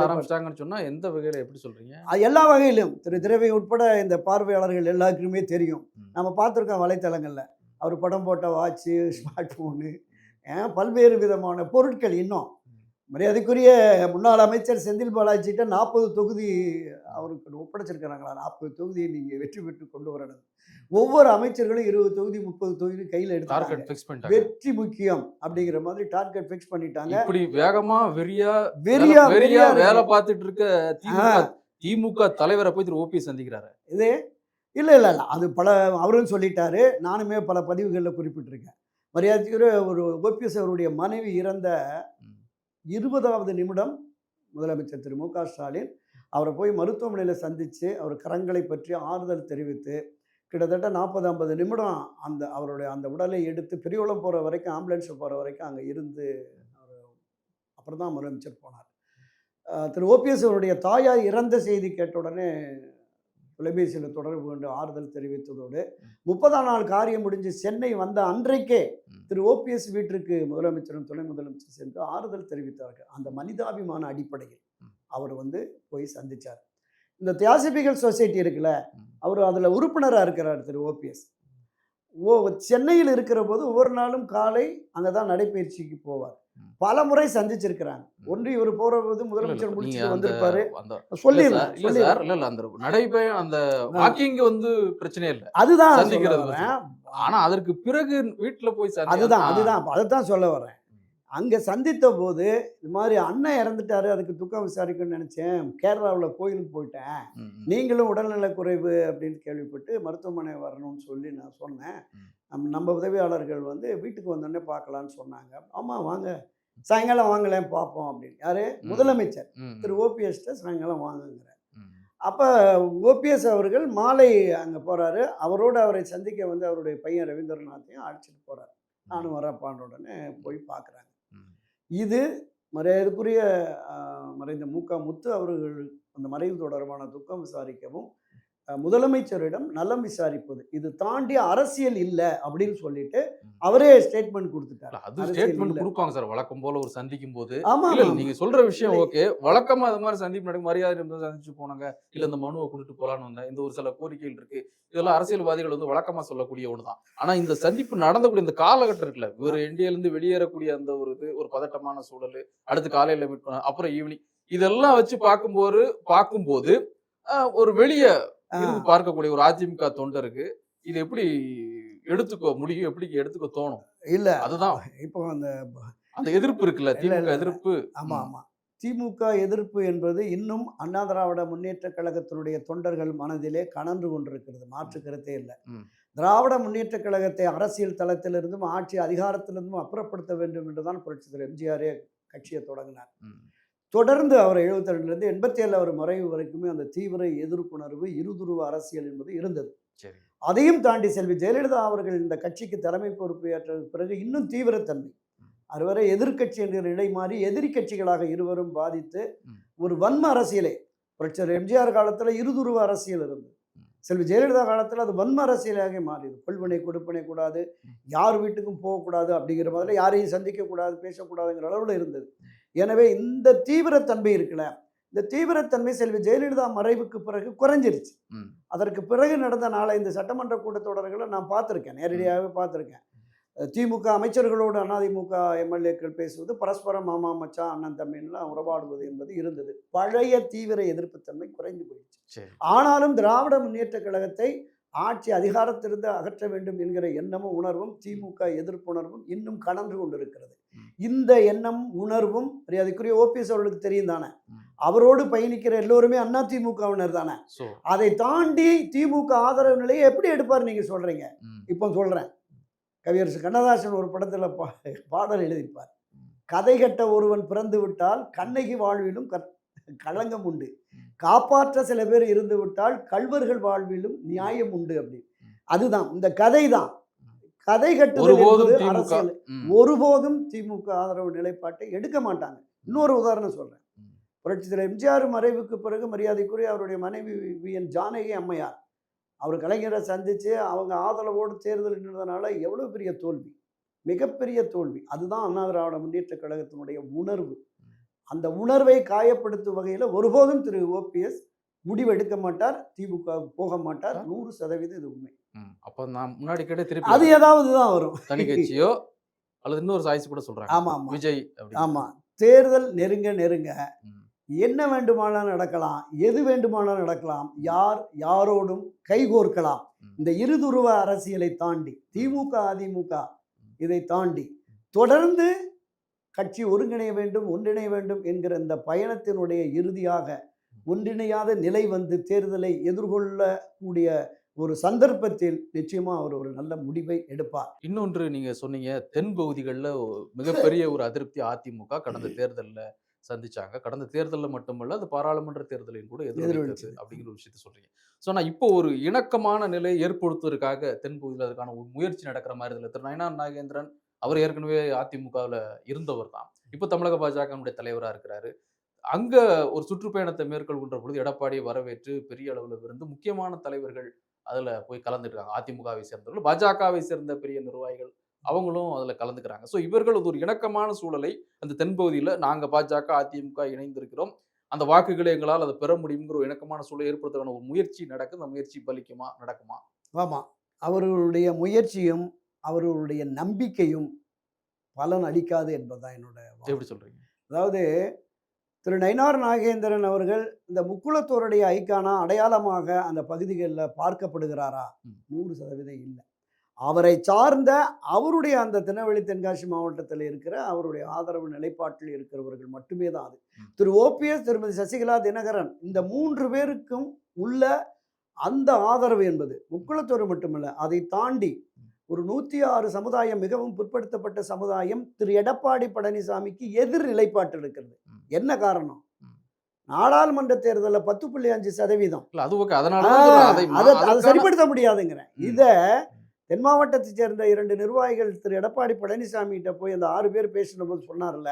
ஆரம்பிச்சிட்டாங்கன்னு சொன்னா எந்த வகையில எப்படி சொல்றீங்க? அது எல்லா வகையிலும். திரு திரவை உட்பட இந்த பார்வையாளர்கள் எல்லாருக்குமே தெரியும். நம்ம பார்த்துருக்கோம் வலைத்தளங்களில். அவர் படம் போட்ட வாட்ச்சு ஸ்மார்ட் ஃபோனு பல்வேறு விதமான பொருட்கள் இன்னும். மரியாதைக்குரிய முன்னாள் அமைச்சர் செந்தில் பாலாஜிட்ட நாற்பது தொகுதி அவருக்கு ஒப்படைச்சிருக்கிறாங்களா? நாற்பது தொகுதியை நீங்கள் வெற்றி பெற்று கொண்டு வரணும். ஒவ்வொரு அமைச்சர்களும் இருபது தொகுதி முப்பது தொகுதி கையில் எடுத்தாங்க டார்கெட் ஃபிக்ஸ் பண்ணிட்டாங்க. வெற்றி முக்கியம் அப்படிங்கிற மாதிரி டார்கெட் ஃபிக்ஸ் பண்ணிட்டாங்க. இப்படி வேகமா வெறியா வெறியா வெறியா வேலை. பார்த்துட்டு இருக்க திமுக தலைவரை போய் திரு ஓபி சந்திக்கிறாரு. இது? இல்லை இல்லை இல்லை. அது பல அவரும் சொல்லிட்டாரு. நானுமே பல பதிவுகளில் குறிப்பிட்டிருக்கேன். மரியாதைக்குரிய ஒரு ஓபிஎஸ் அவருடைய மனைவி இறந்த. இருபதாவது நிமிடம் முதலமைச்சர் திரு மு க ஸ்டாலின் அவரை போய் மருத்துவமனையில் சந்தித்து அவர் கரங்களை பற்றி ஆறுதல் தெரிவித்து கிட்டத்தட்ட நாற்பது ஐம்பது நிமிடம் அந்த அவருடைய அந்த உடலை எடுத்து பெரியோளம் போகிற வரைக்கும் ஆம்புலன்ஸில் போகிற வரைக்கும் அங்கே இருந்து அவர் அப்புறம் தான் முதலமைச்சர் போனார். திரு ஓபிஎஸ் அவருடைய தாயார் இறந்த செய்தி கேட்ட உடனே தொலைபேசியில் தொடர்பு கொண்டு ஆறுதல் தெரிவித்ததோடு முப்பதாம் நாள் காரியம் முடிஞ்சு சென்னை வந்த அன்றைக்கே. திரு ஓபிஎஸ் வீட்டிற்கு முதலமைச்சரும் துணை முதலமைச்சர் சென்று ஆறுதல் தெரிவித்தார்கள் அந்த மனிதாபிமான அடிப்படையில். அவர் வந்து போய் சந்திச்சார் இந்த தியாசிபிகல் சொசைட்டி இருக்குல்ல. அவர் அதில் உறுப்பினராக இருக்கிறார் திரு ஓபிஎஸ் ஓ சென்னையில் இருக்கிற போது ஒவ்வொரு நாளும் காலை அங்கே தான் நடைபயிற்சிக்கு போவார். பல முறை சந்திச்சிருக்கிறாங்க. ஒன்று இவர் போகிற போது முதலமைச்சர் அந்த- வந்திருப்பாரு. சொல்லிடலாம் இல்ல அந்த வாக்கிங் வந்து பிரச்சனை இல்ல. அதுதான் சந்திக்கிறது. ஆனா அதற்கு பிறகு வீட்டுல போய் அதுதான் அதுதான் அதைத்தான் சொல்ல வரேன். அங்கே சந்தித்த போது இது மாதிரி அண்ணன் இறந்துட்டாரு அதுக்கு துக்கம் விசாரிக்கணும்னு நினச்சேன். கேரளாவில் கோயிலுக்கு போயிட்டேன். நீங்களும் உடல்நலக் குறைவு அப்படின்னு கேள்விப்பட்டு மருத்துவமனை வரணும்னு சொல்லி நான் சொன்னேன். நம்ம உதவியாளர்கள் வந்து வீட்டுக்கு வந்தோடனே பார்க்கலான்னு சொன்னாங்க. ஆமாம் வாங்க. சாயங்காலம் வாங்கலேன் பார்ப்போம் அப்படின்னு. யாரு. முதலமைச்சர். திரு ஓபிஎஸ்ட்ட சாயங்காலம் வாங்குங்கிறார். அப்போ ஓபிஎஸ் அவர்கள் மாலை அங்கே போகிறாரு அவரோடு அவரை சந்திக்க வந்து அவருடைய பையன் ரவீந்திரநாத்தையும் அழைச்சிட்டு போகிறார் நானும் வரப்பான்ற உடனே போய் பார்க்குறாங்க. இது மரியாதைக்குரிய மறைந்த மு க முத்து அவர்கள் அந்த மறைவு தொடர்பான துக்கம் விசாரிக்கவும் முதலமைச்சரிடம் நலம் விசாரிப்பது. இது தாண்டி அரசியல் இல்லை அப்படின்னு சொல்லிட்டு. அவரே ஸ்டேட்மெண்ட் கொடுத்துட்டார். அது ஸ்டேட்மெண்ட். கொடுப்பாங்க சார். வழக்கம் போல ஒரு சந்திக்கும் போது ஆமா. நீங்க சொல்ற விஷயம். ஓகே. வழக்கமா அது மாதிரி சந்திப்பு நடக்கும். மரியாதை இருந்தா சந்திச்சு போனாங்க. இல்ல இந்த மனுவை கொண்டுட்டு போலான்னு வந்தேன். இந்த ஒரு சில கோரிக்கைகள் இருக்கு. இதெல்லாம் அரசியல்வாதிகள் வந்து வழக்கமா சொல்லக்கூடிய ஒண்ணுதான் ஆனா இந்த சந்திப்பு நடந்தக்கூடிய இந்த காலகட்டம் இருக்குல்ல ஒரு இருந்து வெளியேறக்கூடிய அந்த ஒரு இது ஒரு பதட்டமான சூழல் அடுத்து காலையில மீட் பண்ண அப்புறம் ஈவினிங் இதெல்லாம் வச்சு பார்க்கும்போது பார்க்கும்போது ஒரு வெளிய பார்க்கக்கூடிய ஒரு அதிமுக தொண்டருக்கு இது எப்படி எடுத்துக்க முடியும் எப்படி எடுத்துக்க தோணும்? இல்ல. அதுதான். இப்போ அந்த அந்த எதிர்ப்பு இருக்குல்ல திமுக. எதிர்ப்பு? ஆமா. ஆமா. திமுக எதிர்ப்பு என்பது இன்னும் அண்ணா திராவிட முன்னேற்ற கழகத்தினுடைய தொண்டர்கள் மனதிலே கனன்று கொண்டிருக்கிறது. மாற்று கருத்தே இல்லை. திராவிட முன்னேற்ற கழகத்தை அரசியல் தளத்திலிருந்தும் ஆட்சி அதிகாரத்திலிருந்தும் அப்புறப்படுத்த வேண்டும் என்றுதான் புரட்சி தலைவர் எம்ஜிஆரே கட்சியை தொடங்கினார். தொடர்ந்து அவர் எழுபத்தி ரெண்டுலேருந்து எண்பத்தி ஏழு அவர் மறைவு வரைக்குமே அந்த தீவிர எதிர்ப்புணர்வு இருதுருவ அரசியல் என்பது இருந்தது. அதையும் தாண்டி செல்வி ஜெயலலிதா அவர்கள் இந்த கட்சிக்கு தலைமை பொறுப்பு ஏற்ற பிறகு இன்னும் தீவிரத்தன்மை அதுவரை எதிர்க்கட்சி என்கிற நிலை மாறி எதிரி கட்சிகளாக இருவரும் பாதித்து. ஒரு வன்ம அரசியலை புரட்சியர் எம்ஜிஆர் காலத்தில் இருதுருவ அரசியல் இருந்தது. செல்வி ஜெயலலிதா காலத்தில் அது வன்ம அரசியலாக மாறியது. கொள்வனை கொடுப்பனை கூடாது. யார் வீட்டுக்கும் போகக்கூடாது அப்படிங்கிற மாதிரி யாரையும் சந்திக்கக்கூடாது பேசக்கூடாதுங்கிற அளவில் இருந்தது. எனவே இந்த தீவிரத்தன்மை இருக்குல்ல இந்த தீவிரத்தன்மை செல்வி ஜெயலலிதா மறைவுக்கு பிறகு குறைஞ்சிருச்சு. அதற்கு பிறகு நடந்த நாளை இந்த சட்டமன்ற கூட்டத்தொடர்களை நான் பார்த்துருக்கேன் நேரடியாகவே பார்த்துருக்கேன். திமுக அமைச்சர்களோடு அதிமுக எம்எல்ஏக்கள் பேசுவது பரஸ்பரம் மாமா மச்சான் அண்ணன் தம்பின்லாம் உறவாடுவது என்பது இருந்தது. பழைய தீவிர எதிர்ப்புத்தன்மை குறைந்து போயிடுச்சு. ஆனாலும் திராவிட முன்னேற்ற கழகத்தை ஆட்சி அதிகாரத்திலிருந்து அகற்ற வேண்டும் என்கிற எண்ணமும் உணர்வும் திமுக எதிர்ப்புணர்வும் இன்னும் கலந்து கொண்டிருக்கிறது. இந்த எண்ணம் உணர்வும் அதுக்குரிய ஓபிஎஸ் அவர்களுக்கு தெரியும் தானே. அவரோடு பயணிக்கிற எல்லோருமே அண்ணா திமுகவினர் தானே? அதை தாண்டி திமுக ஆதரவு நிலையை எப்படி எடுப்பார் நீங்க சொல்றீங்க. இப்போ சொல்றேன். கவியரசு கண்ணதாசன் ஒரு படத்துல பா பாடல் எழுதியிருப்பார். கதை கட்ட ஒருவன் பிறந்து விட்டால் கண்ணகி வாழ்விலும் களங்கம் உண்டு. காப்பாற்ற சில பேர் இருந்து விட்டால் கல்வர்கள் வாழ்விலும் நியாயம் உண்டு அப்படி ம். அதுதான் இந்த கதை தான். கதை கட்டுதல் அரசியல். ஒருபோதும் திமுக ஆதரவு நிலைப்பாட்டை எடுக்க மாட்டாங்க. இன்னொரு உதாரணம் சொல்றேன். ம். புரட்சி தலைவர் எம்ஜிஆர் மறைவுக்கு பிறகு மரியாதைக்குரிய அவருடைய மனைவி வி என் ஜானகி அம்மையார். அவர் கலைஞரை சந்திச்சு அவங்க ஆதரவோடு தேர்தல் நின்றதுனால எவ்வளவு பெரிய தோல்வி? மிகப்பெரிய தோல்வி. அதுதான் அண்ணா திராவிட முன்னேற்ற கழகத்தினுடைய உணர்வு. அந்த உணர்வை காயப்படுத்தும் வகையில் ஒருபோதும் திரு ஓபிஎஸ் முடிவெடுக்க மாட்டார் திமுக போக மாட்டார். நூறு சதவீதம் இது உண்மை. அப்ப நான் முன்னாடி கேட்ட அது திருப்பி ஏதாவது தான் வரும். தனி கட்சியோ அல்லது இன்னொரு சாய்ஸ் கூட சொல்றாங்க. ஆமா ஆமா. விஜய் அப்படி ஆமா. தேர்தல் நெருங்க நெருங்க. என்ன வேண்டுமானாலும் நடக்கலாம் எது வேண்டுமானாலும் நடக்கலாம் யார் யாரோடும் கைகோர்க்கலாம். இந்த இருதுருவ அரசியலை தாண்டி திமுக அதிமுக இதை தாண்டி தொடர்ந்து கட்சி ஒருங்கிணைய வேண்டும் ஒன்றிணைய வேண்டும் என்கிற இந்த பயணத்தினுடைய இறுதியாக ஒன்றிணையாத நிலை வந்து தேர்தலை எதிர்கொள்ளக்கூடிய ஒரு சந்தர்ப்பத்தில் நிச்சயமா அவர் ஒரு நல்ல முடிவை எடுப்பார். இன்னொன்று நீங்க சொன்னீங்க தென் பகுதிகளில் மிகப்பெரிய ஒரு அதிருப்தி அதிமுக கடந்த தேர்தல்ல சந்திச்சாங்க. கடந்த தேர்தல்ல மட்டுமல்ல அது பாராளுமன்ற தேர்தலையும் கூட எதிரொலிச்சது. அப்படிங்கிற ஒரு விஷயத்த சொல்றீங்க. ஸோ நான் இப்போ ஒரு இணக்கமான நிலையை ஏற்படுத்துவதற்காக தென் பகுதியில் அதுக்கான ஒரு முயற்சி நடக்கிற மாதிரி இதில் திரு. நயனா நாகேந்திரன் அவர் ஏற்கனவே அதிமுகவில் இருந்தவர் தான். இப்போ தமிழக பாஜகனுடைய தலைவராக இருக்கிறாரு. அங்க ஒரு சுற்றுப்பயணத்தை மேற்கொள்கின்ற பொழுது எடப்பாடியை வரவேற்று பெரிய அளவில் இருந்து முக்கியமான தலைவர்கள் அதுல போய் கலந்துருக்காங்க அதிமுகவை சேர்ந்தவர்கள் பாஜகவை சேர்ந்த பெரிய நிர்வாகிகள் அவங்களும் அதுல கலந்துக்கிறாங்க. ஸோ இவர்கள் ஒரு இணக்கமான சூழலை அந்த தென்பகுதியில் நாங்க பாஜக அதிமுக இணைந்திருக்கிறோம். அந்த வாக்குகளை எங்களால் அதை பெற முடியுங்கிற ஒரு இணக்கமான சூழலை ஏற்படுத்துறதுக்கான ஒரு முயற்சி நடக்குது. அந்த முயற்சி பலிக்குமா நடக்குமா? ஆமாம் அவர்களுடைய முயற்சியும் அவர்களுடைய நம்பிக்கையும் பலன் அளிக்காது என்பதுதான் என்னோட. எப்படி சொல்றீங்க? அதாவது திரு நயினார் நாகேந்திரன் அவர்கள் இந்த முக்குளத்தோருடைய ஐக்கானா அடையாளமாக அந்த பகுதிகளில் பார்க்கப்படுகிறாரா. நூறு சதவீதம் இல்லை அவரை சார்ந்த அவருடைய அந்த திருநெல்வேலி தென்காசி மாவட்டத்தில் இருக்கிற அவருடைய ஆதரவு நிலைப்பாட்டில் இருக்கிறவர்கள் மட்டுமே தான் அது. திரு ஓபிஎஸ் திருமதி சசிகலா தினகரன் இந்த மூன்று பேருக்கும் உள்ள அந்த ஆதரவு என்பது முக்குளத்தோர் மட்டுமல்ல அதை தாண்டி ஒரு நூற்றி ஆறு சமுதாயம் மிகவும் பிற்படுத்தப்பட்ட சமுதாயம் திரு. எடப்பாடி பழனிசாமிக்கு எதிர் நிலைப்பாட்டு இருக்கிறது. என்ன காரணம். நாடாளுமன்ற தேர்தலில் பத்து புள்ளி அஞ்சு சதவீதம். அது சரிப்படுத்த முடியாதுங்கிறேன். இத தென் மாவட்டத்தைச் சேர்ந்த இரண்டு நிர்வாகிகள் திரு. எடப்பாடி பழனிசாமி கிட்ட போய் அந்த ஆறு பேர் பேசின போது சொன்னார்ல.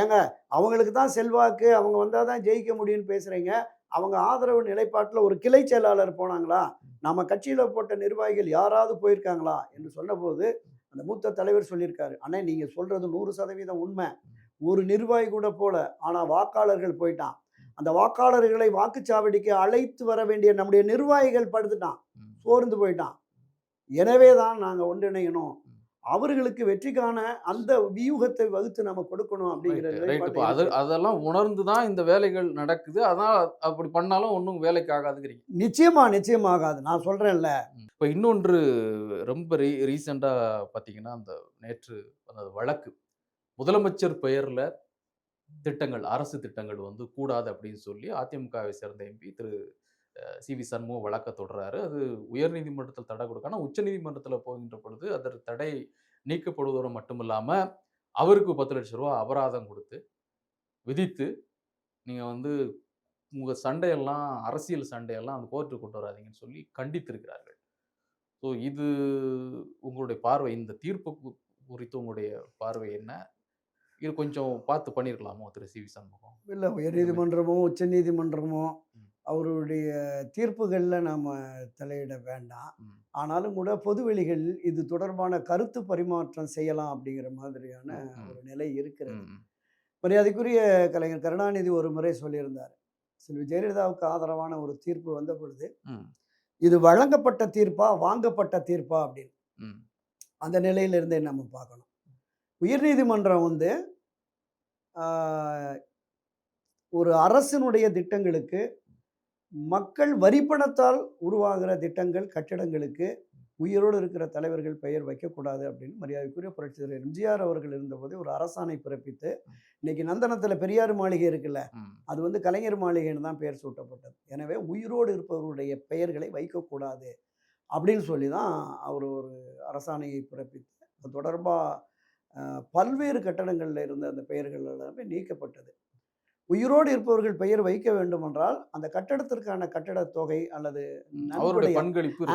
ஏங்க அவங்களுக்கு தான் செல்வாக்கு அவங்க வந்தால் தான் ஜெயிக்க முடியும்னு பேசுகிறீங்க அவங்க ஆதரவு நிலைப்பாட்டில் ஒரு கிளை செயலாளர் போனாங்களா? நம்ம கட்சியில் போட்ட நிர்வாகிகள் யாராவது போயிருக்காங்களா? என்று சொன்னபோது அந்த மூத்த தலைவர் சொல்லியிருக்காரு. அண்ணே நீங்கள் சொல்கிறது நூறு சதவீதம் உண்மை. ஒரு நிர்வாகி கூட போல ஆனால் வாக்காளர்கள் போயிட்டான். அந்த வாக்காளர்களை வாக்குச்சாவடிக்கு அழைத்து வர வேண்டிய நம்முடைய நிர்வாகிகள் படுத்துட்டான். சோர்ந்து போயிட்டான். எனவே தான் நாங்கள் ஒன்றிணையணும். அவர்களுக்கு வெற்றிக்கான அந்த வியூகத்தை வகுத்து நம்ம கொடுக்கணும் அப்படிங்கிற ரைட் இப்போ நிலைப்பாடு அது. அதெல்லாம் உணர்ந்து தான் இந்த வேலைகள் நடக்குது. அதான் அப்படி பண்ணாலும் ஒன்றும் வேலைக்கு ஆகாதுங்கிறீங்க. நிச்சயமா நிச்சயமாகாது நான் சொல்றேன்ல. இப்போ இன்னொன்று ரொம்ப ரீ ரீசெண்டாக பார்த்தீங்கன்னா அந்த நேற்று அந்த வழக்கு. முதலமைச்சர் பெயரில் திட்டங்கள் அரசு திட்டங்கள் வந்து கூடாது அப்படின்னு சொல்லி அதிமுகவை சேர்ந்த MP Thiru C V Shanmugam வழக்க தொடர்றாரு. அது உயர்நீதிமன்றத்தில் தடை கொடுக்கான உச்சநீதிமன்றத்தில் போகின்ற பொழுது அதற்கு தடை நீக்கப்படுவதோடு மட்டும் இல்லாமல் அவருக்கு பத்து லட்ச ரூபா அபராதம் கொடுத்து விதித்து நீங்கள் வந்து உங்கள் சண்டையெல்லாம் அரசியல் சண்டையெல்லாம் அந்த கோர்ட்டுக்கு கொண்டு வராதீங்கன்னு சொல்லி கண்டித்திருக்கிறார்கள். ஸோ இது உங்களுடைய பார்வை. இந்த தீர்ப்பு குறித்து உங்களுடைய பார்வை என்ன? இது கொஞ்சம் பார்த்து பண்ணியிருக்கலாமோ திரு சி வி சண்முகம்? இல்லை உயர்நீதிமன்றமோ உச்சநீதிமன்றமோ. அவருடைய தீர்ப்புகளில் நாம் தலையிட வேண்டாம். ஆனாலும் கூட பொதுவெளிகள் இது தொடர்பான கருத்து பரிமாற்றம் செய்யலாம் அப்படிங்கிற மாதிரியான. ஒரு நிலை இருக்கிறது. மரியாதைக்குரிய கலைஞர் கருணாநிதி ஒரு முறை சொல்லியிருந்தார் செல்வி ஜெயலலிதாவுக்கு ஆதரவான ஒரு தீர்ப்பு வந்த பொழுது இது வழங்கப்பட்ட தீர்ப்பா வாங்கப்பட்ட தீர்ப்பா அப்படின்னு. அந்த நிலையிலிருந்தே நம்ம பார்க்கணும் உயர்நீதிமன்றம் வந்து ஒரு அரசினுடைய திட்டங்களுக்கு மக்கள் வரிப்பணத்தால் உருவாகிற திட்டங்கள் கட்டிடங்களுக்கு உயிரோடு இருக்கிற தலைவர்கள் பெயர் வைக்கக்கூடாது அப்படின்னு மரியாதைக்குரிய புரட்சி தலைவர் எம்ஜிஆர் அவர்கள் இருந்தபோது ஒரு அரசாணை பிறப்பித்து இன்னைக்கு நந்தனத்தில் பெரியார் மாளிகை இருக்குல்ல. அது வந்து கலைஞர் மாளிகைன்னு தான் பெயர் சூட்டப்பட்டது எனவே உயிரோடு இருப்பவருடைய பெயர்களை வைக்கக்கூடாது அப்படின்னு சொல்லி தான் அவர் ஒரு அரசாணையை பிறப்பித்து அது தொடர்பாக பல்வேறு கட்டடங்களில் இருந்த அந்த பெயர்கள் எல்லாமே நீக்கப்பட்டது உயிரோடு இருப்பவர்கள் பெயர் வைக்க வேண்டுமென்றால் அந்த கட்டடத்திற்கான கட்டடத் தொகை அல்லது பங்களிப்பு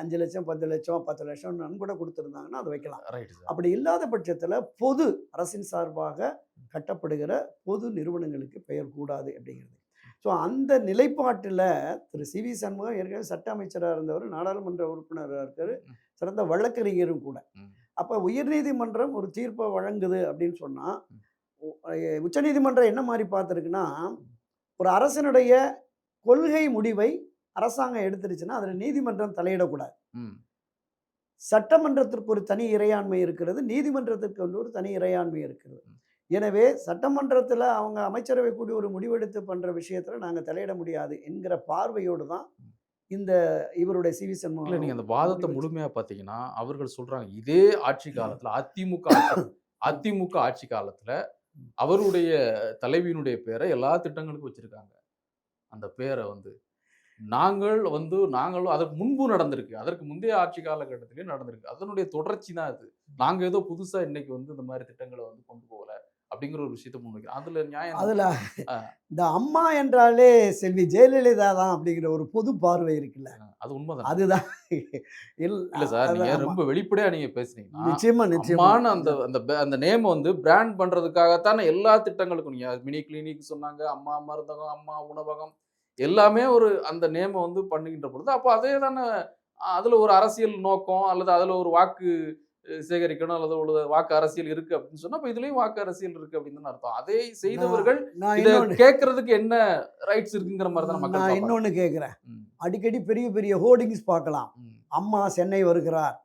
அஞ்சு லட்சம் பத்து லட்சம் பத்து லட்சம் நன்கொடை கொடுத்துருந்தாங்கன்னா அது வைக்கலாம். அப்படி இல்லாத பட்சத்தில் பொது அரசின் சார்பாக கட்டப்படுகிற பொது நிறுவனங்களுக்கு பெயர் கூடாது அப்படிங்கிறது. ஸோ அந்த நிலைப்பாட்டில் திரு சி வி சண்முகம் ஏற்கனவே சட்ட அமைச்சராக இருந்தவர் நாடாளுமன்ற உறுப்பினராக இருக்கார். சிறந்த வழக்கறிஞரும் கூட. அப்போ உயர்நீதிமன்றம் ஒரு தீர்ப்பை வழங்குது அப்படின்னு சொன்னால் உச்சநீதிமன்றம் என்ன மாதிரி பார்த்துருக்குன்னா ஒரு அரசனுடைய கொள்கை முடிவை அரசாங்கம் எடுத்துருச்சுன்னா அதில் நீதிமன்றம் தலையிடக்கூடாது. சட்டமன்றத்திற்கு ஒரு தனி இறையாண்மை இருக்கிறது நீதிமன்றத்திற்கு வந்து ஒரு தனி இறையாண்மை இருக்கிறது. எனவே சட்டமன்றத்தில் அவங்க அமைச்சரவை கூடி ஒரு முடிவெடுத்து பண்ணுற விஷயத்தில் நாங்கள் தலையிட முடியாது என்கிற பார்வையோடு தான் இந்த இவருடைய சிவி இல்ல சண்முகம் நீங்க அந்த வாதத்தை முடிவு முழுமையா பாத்தீங்கன்னா அவர்கள் சொல்றாங்க இதே ஆட்சி காலத்துல அதிமுக அதிமுக ஆட்சி காலத்துல அவருடைய தலைவியினுடைய பேரை எல்லா திட்டங்களுக்கும் வச்சிருக்காங்க. அந்த பேரை வந்து நாங்கள் வந்து நாங்களும் அதற்கு முன்பு நடந்திருக்கு. அதற்கு முந்தைய ஆட்சி காலகட்டத்திலே நடந்திருக்கு. அதனுடைய தொடர்ச்சி தான் அது. நாங்க ஏதோ புதுசா இன்னைக்கு வந்து இந்த மாதிரி திட்டங்களை வந்து கொண்டு போகல அப்படிங்கிற ஒரு விஷயத்த முன்வைக்கிறோம். அதுல நியாயம் அதில். இந்த அம்மா என்றாலே செல்வி ஜெயலலிதா தான் அப்படிங்கிற ஒரு பொது பார்வை இருக்குல்ல. அது உண்மைதான்? அதுதான். இல்ல சார் நீங்க அதான் ரொம்ப வெளிப்படையா நீங்க பேசுனீங்கன்னா நிச்சயமா நிச்சயமா. அம்மான்னு அந்த அந்த அந்த நேம் வந்து பிராண்ட் பண்றதுக்காகத்தானே எல்லா திட்டங்களுக்கும் நீங்க மினி கிளினிக் சொன்னாங்க அம்மா மருந்தகம் அம்மா உணவகம் எல்லாமே ஒரு அந்த நேமை வந்து பண்ணுகின்ற பொழுது அப்போ அதே தானே அதுல ஒரு அரசியல் நோக்கம் அல்லது அதுல ஒரு வாக்கு சேகரிக்கணும் அல்லது ஒரு வாக்கு அரசியல் இருக்கு அப்படின்னு சொன்னா அப்ப இதுலயும் வாக்கு அரசியல் இருக்கு அப்படின்னு அர்த்தம். அதை செய்தவர்கள் கேட்கறதுக்கு என்ன ரைட்ஸ் இருக்குங்கிற மாதிரி தான் மக்கள் நான். இன்னொன்னு கேட்குறேன். அடிக்கடி பெரிய பெரிய ஹோர்டிங்ஸ் பார்க்கலாம். அம்மா சென்னை வருகிறார்.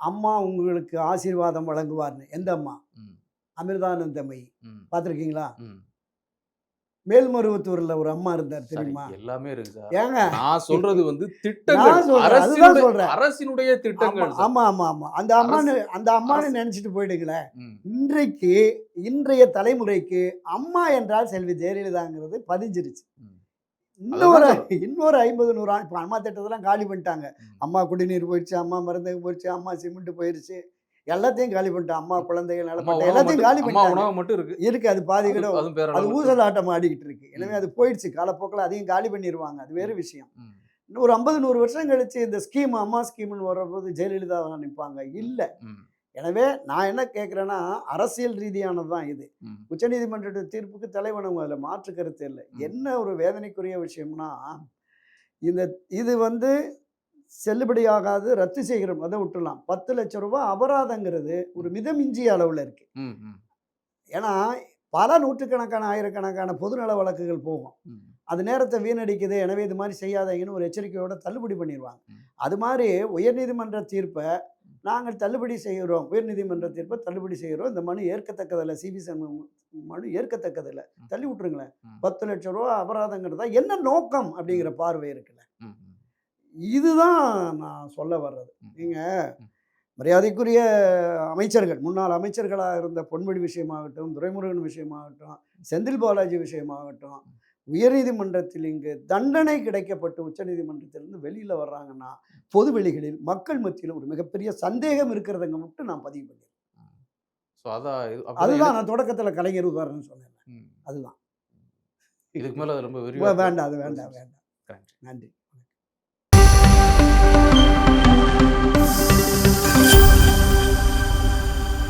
அம்மா உங்களுக்கு ஆசீர்வாதம் வழங்குவார்னு. எந்த அம்மா? ம், அமிர்தானந்தமயி. ம், பார்த்துருக்கீங்களா. மேல்மருவத்தூர்ல ஒரு அம்மா இருந்தார் தெரியுமா? எல்லாமே இருக்கு ஏங்க? நான் சொல்றது வந்து திட்டங்கள். அரசினுடைய திட்டங்கள். ஆமா ஆமா ஆமா அந்த அம்மானு அந்த அம்மானு நினைச்சிட்டு போயிடுங்களேன். இன்றைக்கு இன்றைய தலைமுறைக்கு அம்மா என்றால் செல்வி ஜெயலலிதாங்கிறது பதிஞ்சிருச்சு. இன்னொரு இன்னொரு ஐம்பது நூறு ஆண்டு இப்போ அம்மா திட்டத்தெல்லாம் காலி பண்ணிட்டாங்க. அம்மா குடிநீர் போயிடுச்சு அம்மா மருந்தகம் போயிடுச்சு அம்மா சிமெண்ட் போயிடுச்சு எல்லாத்தையும் காலி பண்ணிட்டான். அம்மா குழந்தைகள் நலப்பட்ட எல்லாத்தையும் காலி உணவு மட்டும் இருக்கு. இருக்கு அது பாதி கூட அது- அதுவும் பேர அது அளவுக்கு ஊசல் ஆட்டம் ஆடிக்கிட்டு இருக்கு. எனவே. அது போயிடுச்சு. காலப்போக்கில் அதையும் காலி பண்ணிடுவாங்க அது வேறு விஷயம். ஒரு ஐம்பது நூறு வருஷம் கழிச்சு இந்த ஸ்கீம் அம்மா ஸ்கீம்னு வர்றபோது ஜெயலலிதா நினைப்பாங்க இல்லை. எனவே நான் என்ன கேட்குறேன்னா அரசியல் ரீதியானது தான் இது. உச்சநீதிமன்ற தீர்ப்புக்கு தலைவணங்க அதில் மாற்று கருத்து இல்லை. என்ன ஒரு வேதனைக்குரிய விஷயம்னா இந்த இது வந்து செல்லுபடியாகாது ரத்து செய்கிறோம். அதை விட்டுலாம் பத்து லட்சம் ரூபாய் அபராதங்கிறது ஒரு மிதமிஞ்சிய அளவில் இருக்கு. ஏன்னா பல நூற்றுக்கணக்கான ஆயிரக்கணக்கான பொதுநல வழக்குகள் போகும். அது நேரத்தை வீணடிக்குது. எனவே இது மாதிரி செய்யாதீங்கன்னு ஒரு எச்சரிக்கையோட தள்ளுபடி பண்ணிடுவாங்க. அது மாதிரி உயர்நீதிமன்ற தீர்ப்பை நாங்கள் தள்ளுபடி செய்கிறோம். உயர்நீதிமன்ற தீர்ப்பை தள்ளுபடி செய்கிறோம். இந்த மனு ஏற்கத்தக்கதில்லை. சிபி மனு ஏற்கத்தக்கதில்லை. தள்ளி விட்டுருங்களேன். பத்து லட்சம் ரூபா அபராதங்கிறதா என்ன நோக்கம் அப்படிங்கிற பார்வை ம். இதுதான் நான் சொல்ல வர்றது. ம். நீங்க ம். மரியாதைக்குரிய அமைச்சர்கள் முன்னாள் அமைச்சர்களாக இருந்த பொன்முடி விஷயமாகட்டும் துரைமுருகன் விஷயமாகட்டும் செந்தில் பாலாஜி விஷயமாகட்டும் உயர்நீதிமன்றத்தில் இங்கு தண்டனை கிடைக்கப்பட்டு உச்சநீதிமன்றத்திலிருந்து வெளியில் வர்றாங்கன்னா பொது வெளிகளில் மக்கள் மத்தியில் ஒரு மிகப்பெரிய சந்தேகம் இருக்கிறதுங்க மட்டும் நான் பதிவு பண்ணிடுறேன். அதுதான் நான் தொடக்கத்தில் கலைஞர் உதாரணம் சொன்னேன். அதுதான். இதுக்கு மேல ரொம்ப வேண்டாம் அது வேண்டாம் வேண்டாம். நன்றி. Thank you.